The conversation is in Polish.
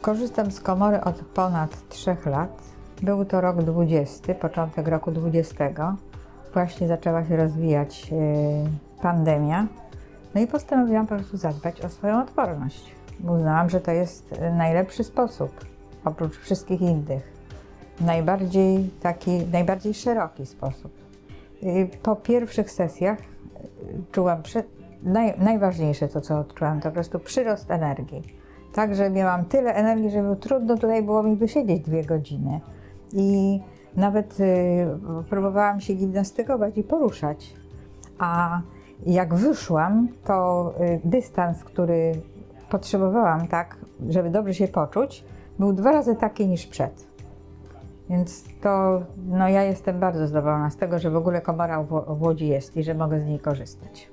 Korzystam z komory od ponad 3 lat. Był to rok 20, początek roku 20. Właśnie zaczęła się rozwijać e, pandemia. No i postanowiłam po prostu zadbać o swoją odporność. Uznałam, że to jest e, najlepszy sposób, oprócz wszystkich innych. Najbardziej taki, najbardziej szeroki sposób. Y, Po pierwszych sesjach y, czułam, przy, naj, najważniejsze to, co odczułam, to po prostu przyrost energii. Także miałam tyle energii, że było trudno tutaj było mi wysiedzieć dwie godziny. I nawet y, próbowałam się gimnastykować i poruszać. A jak wyszłam, to y, dystans, który potrzebowałam tak, żeby dobrze się poczuć, był dwa razy taki niż przed. Więc to, no ja jestem bardzo zadowolona z tego, że w ogóle komora w w Łodzi jest i że mogę z niej korzystać.